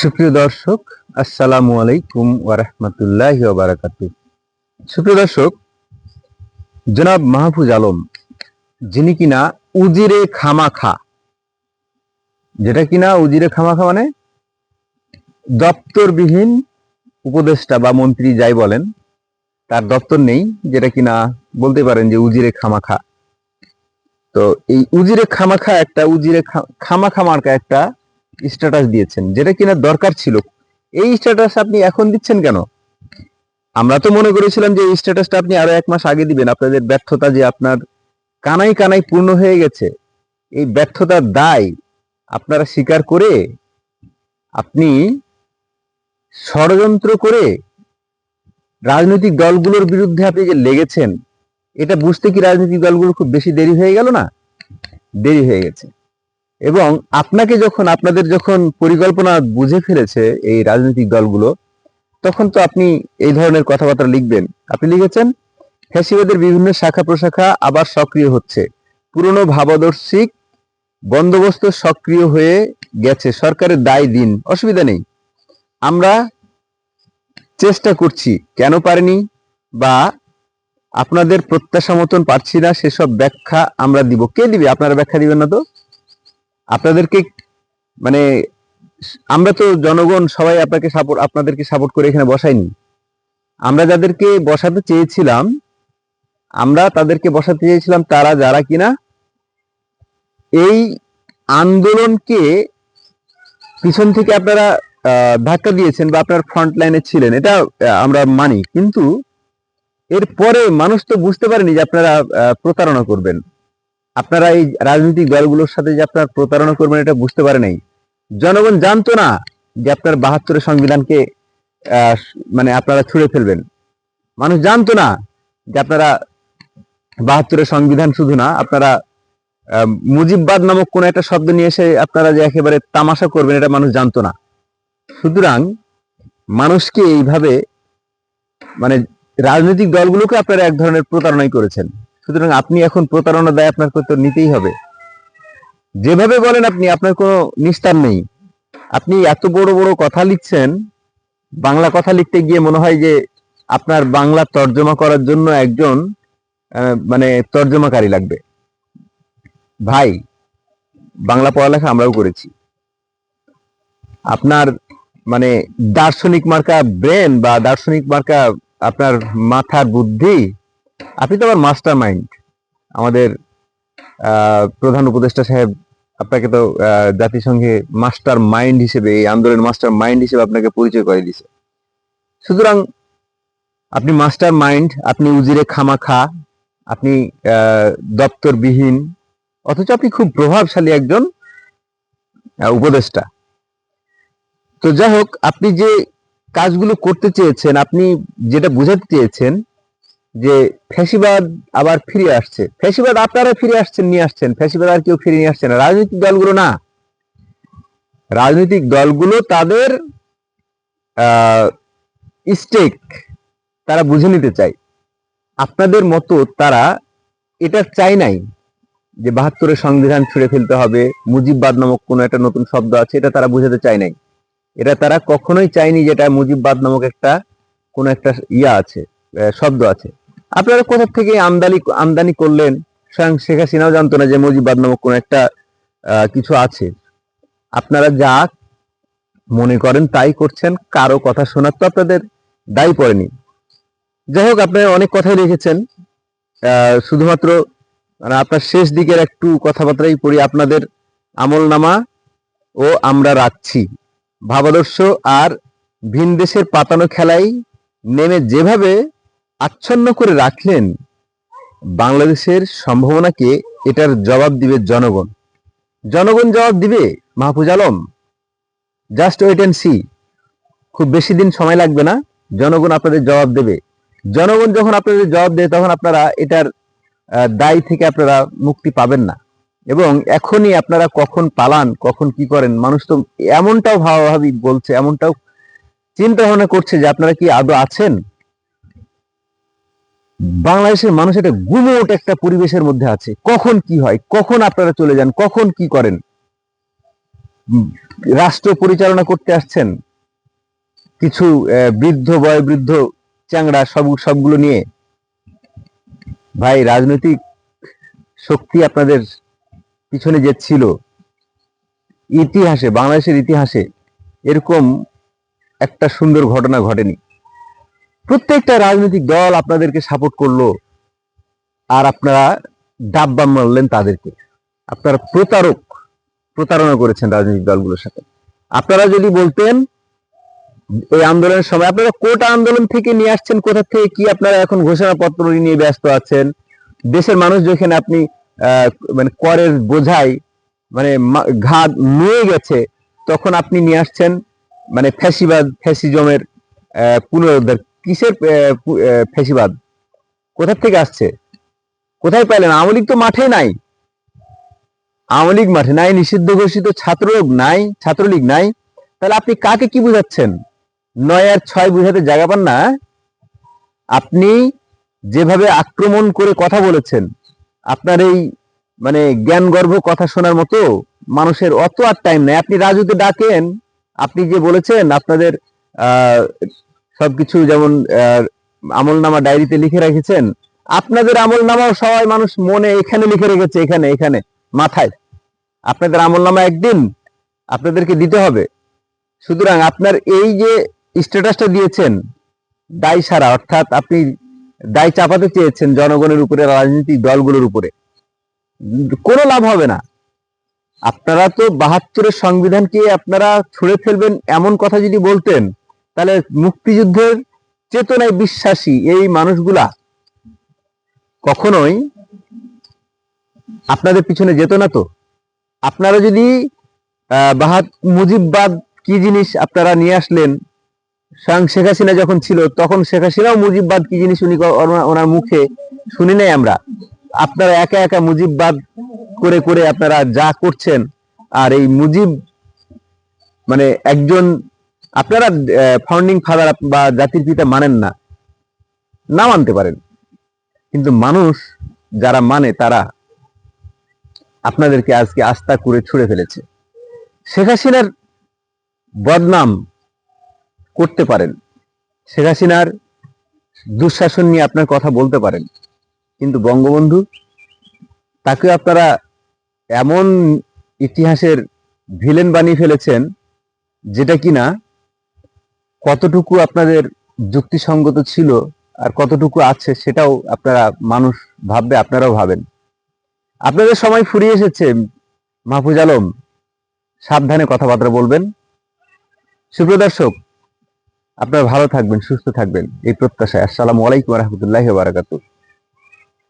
সুপ্রিয় দর্শক, আসসালামু আলাইকুম ওয়ারহমতুল্লাহ সুপ্রিয় দর্শক, জনাব মাহফুজ আলম, যিনি কিনা উজিরে খামাখা, যেটা কিনা উজিরে খামাখা মানে দপ্তরবিহীন উপদেষ্টা বা মন্ত্রী যাই বলেন, তার দপ্তর নেই, যেটা কিনা বলতে পারেন যে উজিরে খামাখা। তো এই উজিরে খামাখা একটা, উজিরে খামাখা মার্কা একটা স্ট্যাটাস দিয়েছেন, যেটা কিনা দরকার ছিল। এই স্ট্যাটাস আপনি এখন দিচ্ছেন কেন? আমরা তো মনে করেছিলাম যে এই স্ট্যাটাসটা আপনি আরও এক মাস আগে দিবেন, আপনাদের ব্যর্থতা যে আপনার কানাই কানাই পূর্ণ হয়ে গেছে। এই ব্যর্থতার দায় আপনারা স্বীকার করে আপনি ষড়যন্ত্র করে রাজনৈতিক দলগুলোর বিরুদ্ধে আপনি যে লেগেছেন, এটা বুঝতে কি রাজনৈতিক দলগুলো খুব বেশি দেরি হয়ে গেল না? দেরি হয়ে গেছে। এবং আপনাকে যখন, আপনাদের যখন পরিকল্পনা বুঝে ফেলেছে এই রাজনৈতিক দলগুলো, তখন তো আপনি এই ধরনের কথাবার্তা লিখবেন। আপনি লিখেছেন, ফ্যাসিবাদের বিভিন্ন শাখা প্রশাখা আবার সক্রিয় হচ্ছে। পুরনো ভাবাদর্শিক বন্দোবস্ত সক্রিয় হয়ে গেছে। সরকারের দায় দিন, অসুবিধা নেই। আমরা চেষ্টা করছি, কেন পারিনি বা আপনাদের প্রত্যাশা মতন পারছি না, সেসব ব্যাখ্যা আমরা দিব। কে দিবে? আপনারা ব্যাখ্যা দিবেন না তো? আপনাদেরকে মানে আমরা তো জনগণ সবাই আপনাকে সাপোর্ট আপনাদেরকে সাপোর্ট করে এখানে বসাইনি। আমরা যাদেরকে বসাতে চেয়েছিলাম, আমরা তাদেরকে বসাতে চেয়েছিলাম তারা যারা কিনা এই আন্দোলনকে পিছন থেকে আপনারা ধাক্কা দিয়েছেন বা আপনার ফ্রন্ট লাইনে ছিলেন, এটা আমরা মানি। কিন্তু এরপরে মানুষ তো বুঝতে পারেনি যে আপনারা প্রতারণা করবেন। আপনারা এই রাজনৈতিক দলগুলোর সাথে যে আপনার প্রতারণা করবেন এটা বুঝতে পারে নাই। জনগণ জানতো না যে আপনার বাহাত্তরের সংবিধানকে মানে আপনারা ছুঁড়ে ফেলবেন। মানুষ জানতো না যে আপনারা বাহাত্তরের সংবিধান শুধু না, আপনারা মুজিববাদ নামক কোন একটা শব্দ নিয়ে এসে আপনারা যে একেবারে তামাশা করবেন এটা মানুষ জানতো না। সুতরাং মানুষকে এইভাবে মানে রাজনৈতিক দলগুলোকে আপনারা এক ধরনের প্রতারণাই করেছেন। সুতরাং আপনি এখন প্রতারণা দায় আপনার তো নিতেই হবে। যেভাবে বলেন আপনি, আপনার কোনো নিস্তার নেই। আপনি এত বড় বড় কথা লিখছেন, বাংলা কথা লিখতে গিয়ে মনে হয় যে আপনার বাংলা তর্জমা করার জন্য একজন মানে তর্জমাকারী লাগবে। ভাই, বাংলা পড়ালেখা আমরাও করেছি। আপনার মানে দার্শনিক মার্কা ব্রেন বা দার্শনিক মার্কা আপনার মাথার বুদ্ধি আপনি তো আবার মাস্টার মাইন্ড আমাদের প্রধান উপদেষ্টা সাহেব আপনাকে তো জাতিসংঘে মাস্টার মাইন্ড হিসেবে, এই আন্দোলনের মাস্টার মাইন্ড হিসেবে আপনাকে পরিচয় করে দিছে। সুতরাং আপনি মাস্টার মাইন্ড আপনি উজিরে খামাখা, আপনি দপ্তরবিহীন, অথচ আপনি খুব প্রভাবশালী একজন উপদেষ্টা। তো যাই হোক, আপনি যে কাজগুলো করতে চেয়েছেন, আপনি যেটা বোঝাতে চেয়েছেন যে ফ্যাসিবাদ আবার ফিরে আসছে। ফ্যাসিবাদ আপনারা ফিরে আসছেন, নিয়ে আসছেন। ফ্যাসিবাদ আর কেউ ফিরে নিয়ে আসছে না। রাজনৈতিক দলগুলো না। রাজনৈতিক দলগুলো তাদের স্টেক তারা বুঝে নিতে চায়। আপনাদের মতো তারা এটা চাই নাই যে বাহাত্তরের সংবিধান ছুঁড়ে ফেলতে হবে, মুজিববাদ নামক কোনো একটা নতুন শব্দ আছে, এটা তারা বুঝাতে চায় নাই। এটা তারা কখনোই চায়নি যেটা মুজিববাদ নামক একটা, কোনো একটা ইয়া আছে শব্দ আছে। আপনারা কোথা থেকে আমদানি আমদানি করলেন? স্বয়ং শেখ হাসিনাও জানতো না যে মুজিববাদ নামক কোনো একটা কিছু আছে। আপনারা যা মনে করেন তাই করছেন, কারও কথা শোনার তো আপনাদের দায়ী পড়েনি। যাই হোক, আপনারা অনেক কথাই লিখেছেন শুধুমাত্র মানে আপনার শেষ দিকের একটু কথাবার্তাই পড়ি, আপনাদের আমল নামা ও আমরা রাখছি। ভাবাদর্শ আর ভিন দেশের পাতানো খেলাই নেমে যেভাবে আচ্ছন্ন করে রাখলেন, বাংলাদেশের সম্ভাবনাকে এটার জবাব দিবে জনগণ। জনগণ জবাব দিবে Mahfuz Alam. Just wait and see খুব বেশি দিন সময় লাগবে না, জনগণ আপনাদের জবাব দেবে। জনগণ যখন আপনাদের জবাব দেয়, তখন আপনারা এটার দায় থেকে আপনারা মুক্তি পাবেন না। এবং এখনই আপনারা কখন পালান, কখন কি করেন, মানুষ তো এমনটাও ভাবাভাবি বলছে, এমনটাও চিন্তা ভাবনা করছে যে আপনারা কি আদৌ আছেন? বাংলাদেশের মানুষ একটা গুমোট একটা পরিবেশের মধ্যে আছে। কখন কি হয়? কখন আপনারা চলে যান? কখন কি করেন? রাষ্ট্র পরিচালনা করতে আসছেন? কিছু বৃদ্ধ, বয়োবৃদ্ধ, চ্যাংড়া সব, সবগুলো নিয়ে? ভাই, রাজনৈতিক শক্তি আপনাদের পিছনে যে ছিল, ইতিহাসে, বাংলাদেশের ইতিহাসে এরকম একটা সুন্দর ঘটনা ঘটেনি। প্রত্যেকটা রাজনৈতিক দল আপনাদেরকে সাপোর্ট করল আর আপনারা ডাব্বা মারলেন তাদেরকে। আপনারা প্রতারক, প্রতারণা করেছেন রাজনৈতিক দলগুলোর সাথে। আপনারা যদি বলতেন, এই আন্দোলনের সময় আপনারা কোটা আন্দোলন থেকে নিয়ে আসছেন, কোথা থেকে কি আপনারা এখন ঘোষণাপত্র নিয়ে ব্যস্ত আছেন? দেশের মানুষ যেখানে আপনি মানে করের বোঝাই মানে ঘাট নুয়ে গেছে, তখন আপনি নিয়ে আসছেন মানে ফ্যাসিবাদ, ফ্যাসিজমের পুনরুদ্ধার কিসের আহ, পু- আহ, ফ্যাসিবাদ কোথা থেকে আসছে? কোথায় পাইলেন? আওয়ামী লীগ তো মাঠে নাই। আওয়ামী লীগ মাঠে নাই নিষিদ্ধ ঘোষিত ছাত্রলীগ নাই ছাত্রলীগ নাই। তাহলে আপনি কাকে কি বুঝাচ্ছেন? নয় আর ছয় বুঝাতে জায়গা পান না আপনি যেভাবে আক্রমণ করে কথা বলেছেন আপনার এই মানে জ্ঞান গর্ভ কথা শোনার মতো মানুষের অত আর টাইম নাই। আপনি রাজুতে ডাকেন আপনি যে বলেছেন আপনাদের সবকিছু যেমন আমল নামা ডায়েরিতে লিখে রেখেছেন। আপনাদের আমল নামাও সবাই মানুষ মনে এখানে লিখে রেখেছে, এখানে এখানে, মাথায়। আপনাদের আমল নামা একদিন আপনাদেরকে দিতে হবে। সুতরাং আপনার এই যে স্ট্যাটাসটা দিয়েছেন, দায় সারা, অর্থাৎ আপনি দায় চাপাতে চেয়েছেন জনগণের উপরে, রাজনৈতিক দলগুলোর উপরে, কোনো লাভ হবে না। আপনারা তো বাহাত্তরের সংবিধানকে আপনারা ছুঁড়ে ফেলবেন এমন কথা যদি বলতেন তাহলে মুক্তিযুদ্ধের চেতনায় বিশ্বাসী এই মানুষগুলা কখনোই আপনাদের পিছনে যেত না তো? আপনারা যদি বাহাত মুজিববাদ কি জিনিস আপনারা নিয়ে আসলেন? স্বয়ং শেখ হাসিনা যখন ছিল, তখন শেখ হাসিনাও মুজিববাদ কি জিনিস উনি ওনার মুখে শুনি নাই আমরা। আপনারা একা একা মুজিববাদ করে করে আপনারা যা করছেন, আর এই মুজিব মানে একজন আপনারা ফাউন্ডিং ফাদার বা জাতির পিতা মানেন না। না মানতে পারেন। কিন্তু মানুষ যারা মানে তারা আপনাদেরকে আজকে আস্থা করে ছুড়ে ফেলেছে। শেখ হাসিনার বদনাম করতে পারেন। শেখ হাসিনার দুঃশাসন নিয়ে আপনার কথা বলতে পারেন। কিন্তু বঙ্গবন্ধু তাকে আপনারা এমন ইতিহাসের ভিলেন বানিয়ে ফেলেছেন, যেটা কিনা কতটুকু আপনাদের যুক্তিসঙ্গত ছিল আর কতটুকু আছে সেটাও আপনারা মানুষ ভাববে, আপনারাও ভাবেন। আপনাদের সময় ফুরিয়ে এসেছে, মাহফুজ আলম। সাবধানে কথাবার্তা বলবেন। সুপ্রদর্শক আপনারা ভালো থাকবেন, সুস্থ থাকবেন। এই প্রত্যাশায় আসসালামু আলাইকুম রহমতুল্লাহ বারাকাতুহ।